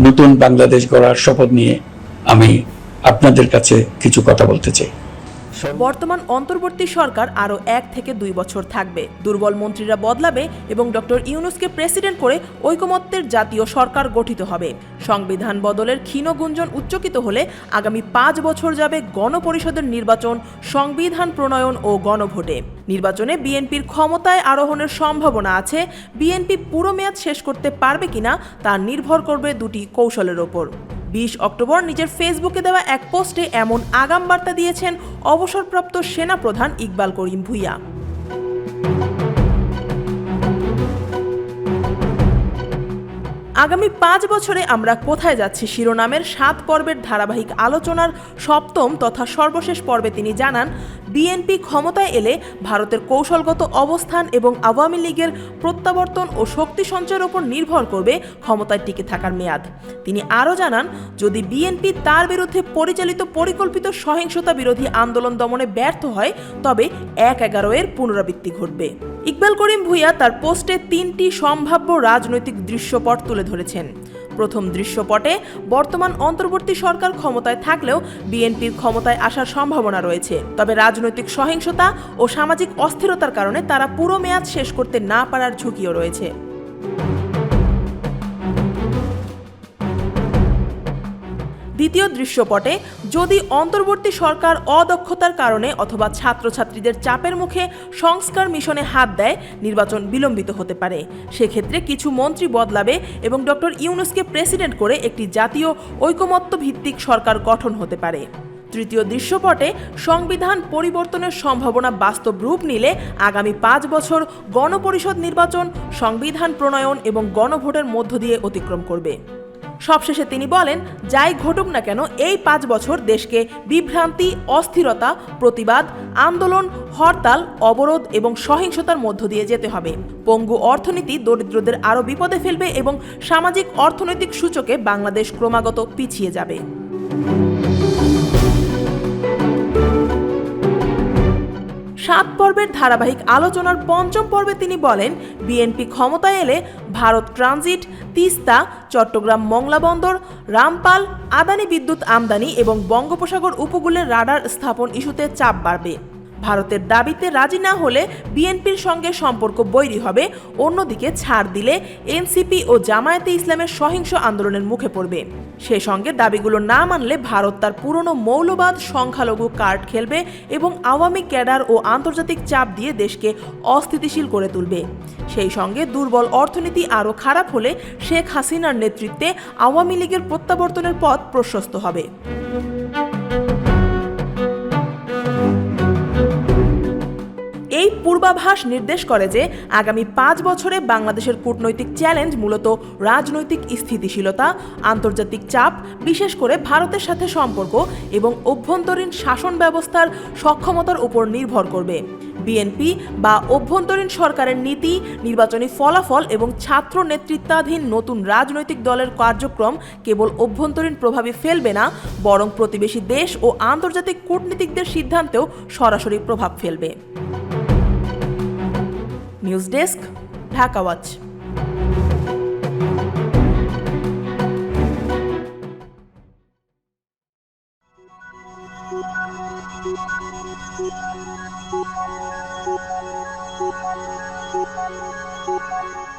নতুন বাংলাদেশ গড়ার শপথ নিয়ে আমি আপনাদের কাছে কিছু কথা বলতে চাই। বর্তমান অন্তর্বর্তী সরকার আরও এক থেকে দুই বছর থাকবে। দুর্বল মন্ত্রীরা বদলাবে এবং ডক্টর ইউনুসকে প্রেসিডেন্ট করে ঐকমত্যের জাতীয় সরকার গঠিত হবে। সংবিধান বদলের ক্ষীণ গুঞ্জন উচ্চকিত হলে আগামী পাঁচ বছর যাবে গণপরিষদের নির্বাচন, সংবিধান প্রণয়ন ও গণভোটে। নির্বাচনে বিএনপির ক্ষমতায় আরোহণের সম্ভাবনা আছে। বিএনপি পুরো মেয়াদ শেষ করতে পারবে কিনা তা নির্ভর করবে দুটি কৌশলের ওপর। বিশ অক্টোবর নিজের ফেসবুকে দেওয়া এক পোস্টে এমন আগাম বার্তা দিয়েছেন অবসরপ্রাপ্ত সেনাপ্রধান ইকবাল করিম ভুইয়া। আগামী পাঁচ বছরে আমরা কোথায় যাচ্ছি শিরোনামের সাত পর্বের ধারাবাহিক আলোচনার সপ্তম তথা সর্বশেষ পর্বে তিনি জানান, বিএনপি ক্ষমতায় এলে ভারতের কৌশলগত অবস্থান এবং আওয়ামী লীগের প্রত্যাবর্তন ও শক্তি সঞ্চয়ের উপর নির্ভর করবে ক্ষমতায় টিকে থাকার মেয়াদ। তিনি আরও জানান, যদি বিএনপি তার বিরুদ্ধে পরিচালিত পরিকল্পিত সহিংসতা বিরোধী আন্দোলন দমনে ব্যর্থ হয়, তবে এক এগারো এর পুনরাবৃত্তি ঘটবে। ইকবাল করিম ভুইয়া তার পোস্টে তিনটি সম্ভাব্য রাজনৈতিক দৃশ্যপট তুলে ধরেছেন। প্রথম দৃশ্যপটে বর্তমান অন্তর্বর্তী সরকার ক্ষমতায় থাকলেও বিএনপির ক্ষমতায় আসার সম্ভাবনা রয়েছে। তবে রাজনৈতিক সহিংসতা ও সামাজিক অস্থিরতার কারণে তারা পুরো মেয়াদ শেষ করতে না পারার ঝুঁকিও রয়েছে। দ্বিতীয় দৃশ্যপটে যদি অন্তর্বর্তী সরকার অদক্ষতার কারণে অথবা ছাত্রছাত্রীদের চাপের মুখে সংস্কার মিশনে হাত দেয়, নির্বাচন বিলম্বিত হতে পারে। সেক্ষেত্রে কিছু মন্ত্রী বদলাবে এবং ডক্টর ইউনুসকে প্রেসিডেন্ট করে একটি জাতীয় ঐকমত্য ভিত্তিক সরকার গঠন হতে পারে। তৃতীয় দৃশ্যপটে সংবিধান পরিবর্তনের সম্ভাবনা বাস্তব রূপ নিলে আগামী পাঁচ বছর গণপরিষদ নির্বাচন সংবিধান প্রণয়ন এবং গণভোটের মধ্য দিয়ে অতিক্রম করবে। সবশেষে তিনি বলেন, যাই ঘটুক না কেন, এই পাঁচ বছর দেশকে বিভ্রান্তি, অস্থিরতা, প্রতিবাদ, আন্দোলন, হরতাল, অবরোধ এবং সহিংসতার মধ্য দিয়ে যেতে হবে। পঙ্গু অর্থনীতি দরিদ্রদের আরও বিপদে ফেলবে এবং সামাজিক অর্থনৈতিক সূচকে বাংলাদেশ ক্রমাগত পিছিয়ে যাবে। সাত পর্বের ধারাবাহিক আলোচনার পঞ্চম পর্বে তিনি বলেন বিএনপি ক্ষমতায় এলে ভারত ট্রানজিট, তিস্তা, চট্টগ্রাম মংলা বন্দর, রামপাল, আদানি বিদ্যুৎ আমদানি এবং বঙ্গোপসাগর উপকূলের রাডার স্থাপন ইস্যুতে চাপ বাড়বে। ভারতের দাবিতে রাজি না হলে বিএনপির সঙ্গে সম্পর্ক বৈরি হবে, অন্যদিকে ছাড় দিলে এনসিপি ও জামায়াতে ইসলামের সহিংস আন্দোলনের মুখে পড়বে। সে সঙ্গে দাবিগুলো না মানলে ভারত তার পুরনো মৌলবাদ, সংখ্যালঘু কার্ড খেলবে এবং আওয়ামী ক্যাডার ও আন্তর্জাতিক চাপ দিয়ে দেশকে অস্থিতিশীল করে তুলবে। সেই সঙ্গে দুর্বল অর্থনীতি আরও খারাপ হলে শেখ হাসিনার নেতৃত্বে আওয়ামী লীগের প্রত্যাবর্তনের পথ প্রশস্ত হবে। পূর্বাভাস নির্দেশ করে যে আগামী পাঁচ বছরে বাংলাদেশের কূটনৈতিক চ্যালেঞ্জ মূলত রাজনৈতিক স্থিতিশীলতা, আন্তর্জাতিক চাপ, বিশেষ করে ভারতের সাথে সম্পর্ক এবং অভ্যন্তরীণ শাসন ব্যবস্থার সক্ষমতার উপর নির্ভর করবে। বিএনপি বা অভ্যন্তরীণ সরকারের নীতি, নির্বাচনী ফলাফল এবং ছাত্র নেতৃত্বাধীন নতুন রাজনৈতিক দলের কার্যক্রম কেবল অভ্যন্তরীণ প্রভাবে ফেলবে না, বরং প্রতিবেশী দেশ ও আন্তর্জাতিক কূটনীতিকদের সিদ্ধান্তেও সরাসরি প্রভাব ফেলবে। News desk ঢাকাওয়াজ Thank